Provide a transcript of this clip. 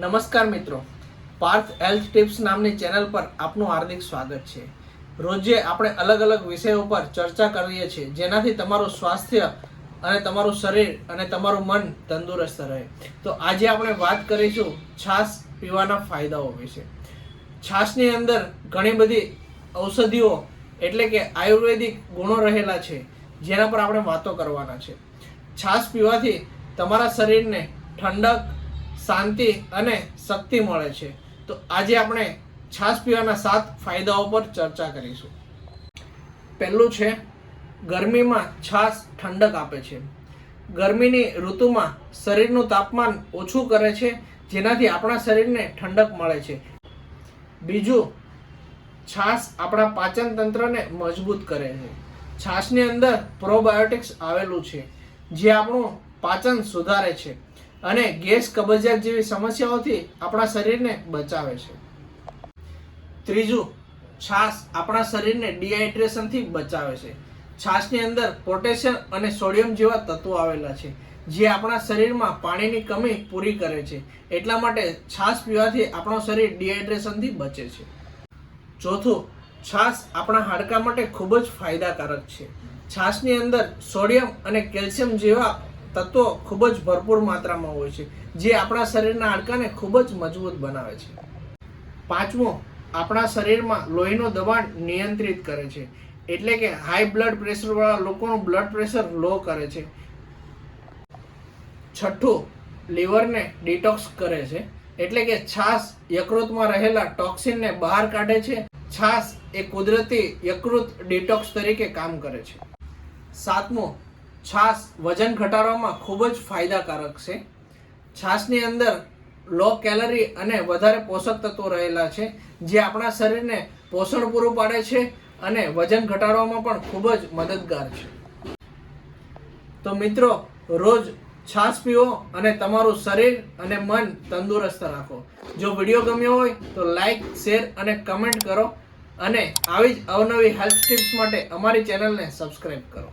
નમસ્કાર મિત્રો. Parth health tips નામની ચેનલ પર આપનું હાર્દિક સ્વાગત છે. રોજે આપણે અલગ અલગ વિષયો પર ચર્ચા કરીએ છીએ, જેનાથી તમારું સ્વાસ્થ્ય અને તમારું શરીર અને તમારું મન તંદુરસ્ત રહે. તો આજે આપણે વાત કરીશું છાશ પીવાના ફાયદાઓ વિશે. છાશની અંદર ઘણી બધી ઔષધિઓ એટલે કે આયુર્વેદિક ગુણો રહેલા છે, જેના પર આપણે વાતો કરવાના છે. છાશ પીવાથી તમારા શરીરને ઠંડક શાંતિ અને શક્તિ મળે છે. તો આજે આપણે છાશ પીવાના સાત ફાયદાઓ પર ચર્ચા કરીશું. પહેલું છે, ગરમીમાં છાશ ઠંડક આપે છે. ગરમીની ઋતુમાં શરીરનું તાપમાન ઓછું કરે છે, જેનાથી આપણા શરીરને ઠંડક મળે છે. બીજું, છાશ આપણા પાચન તંત્રને મજબૂત કરે છે. છાશની અંદર પ્રોબાયોટિક્સ આવેલું છે, જે આપણું પાચન સુધારે છે. અને ગેસ કબજિયાત જેવી સમસ્યાઓથી આપણા શરીરને બચાવે છે. ત્રીજું, છાશ આપણા શરીરને ડિહાઇડ્રેશનથી બચાવે છે. છાશની અંદર પોટેશિયમ અને સોડિયમ જેવા તત્વો આવેલા છે, જે આપણા શરીરમાં પાણીની કમી પૂરી કરે છે. એટલા માટે છાશ પીવાથી આપણું શરીર ડિહાઇડ્રેશનથી બચે છે. ચોથું, છાશ આપણા હાડકા માટે ખૂબ જ ફાયદાકારક છે. છાશની અંદર સોડિયમ અને કેલ્શિયમ જેવા તત્વો ખૂબ જ ભરપૂર માત્રામાં હોય છે, જે આપણા શરીરના હાડકાને ખૂબ જ મજબૂત બનાવે છે. પાંચમો, આપણા શરીરમાં લોહીનું દબાણ નિયંત્રિત કરે છે, એટલે કે હાઈ બ્લડ પ્રેશરવાળા લોકોનું બ્લડ પ્રેશર લો કરે છે. છઠ્ઠું લીવરને ડિટોક્સ કરે છે, એટલે કે છાશ યકૃતમાં રહેલા ટોક્સિનને બહાર કાઢે છે, છાશ એ કુદરતી યકૃત ડિટોક્સ તરીકે કામ કરે છે. સાતમું છાશ વજન ઘટાડવામાં ખૂબ જ ફાયદાકારક છે. છાશની અંદર લો કેલરી અને વધારે પોષક તત્વો રહેલા છે, જે આપણા શરીરને પોષણ પૂરું પાડે છે અને વજન ઘટાડવામાં પણ ખૂબ જ મદદગાર છે. તો મિત્રો, રોજ છાશ પીવો અને તમારું શરીર અને મન તંદુરસ્ત રાખો. જો વીડિયો ગમ્યો હોય તો લાઈક, શેર અને કમેન્ટ કરો અને આવી જ અવનવી હેલ્થ ટિપ્સ માટે અમારી ચેનલને સબસ્ક્રાઈબ કરો.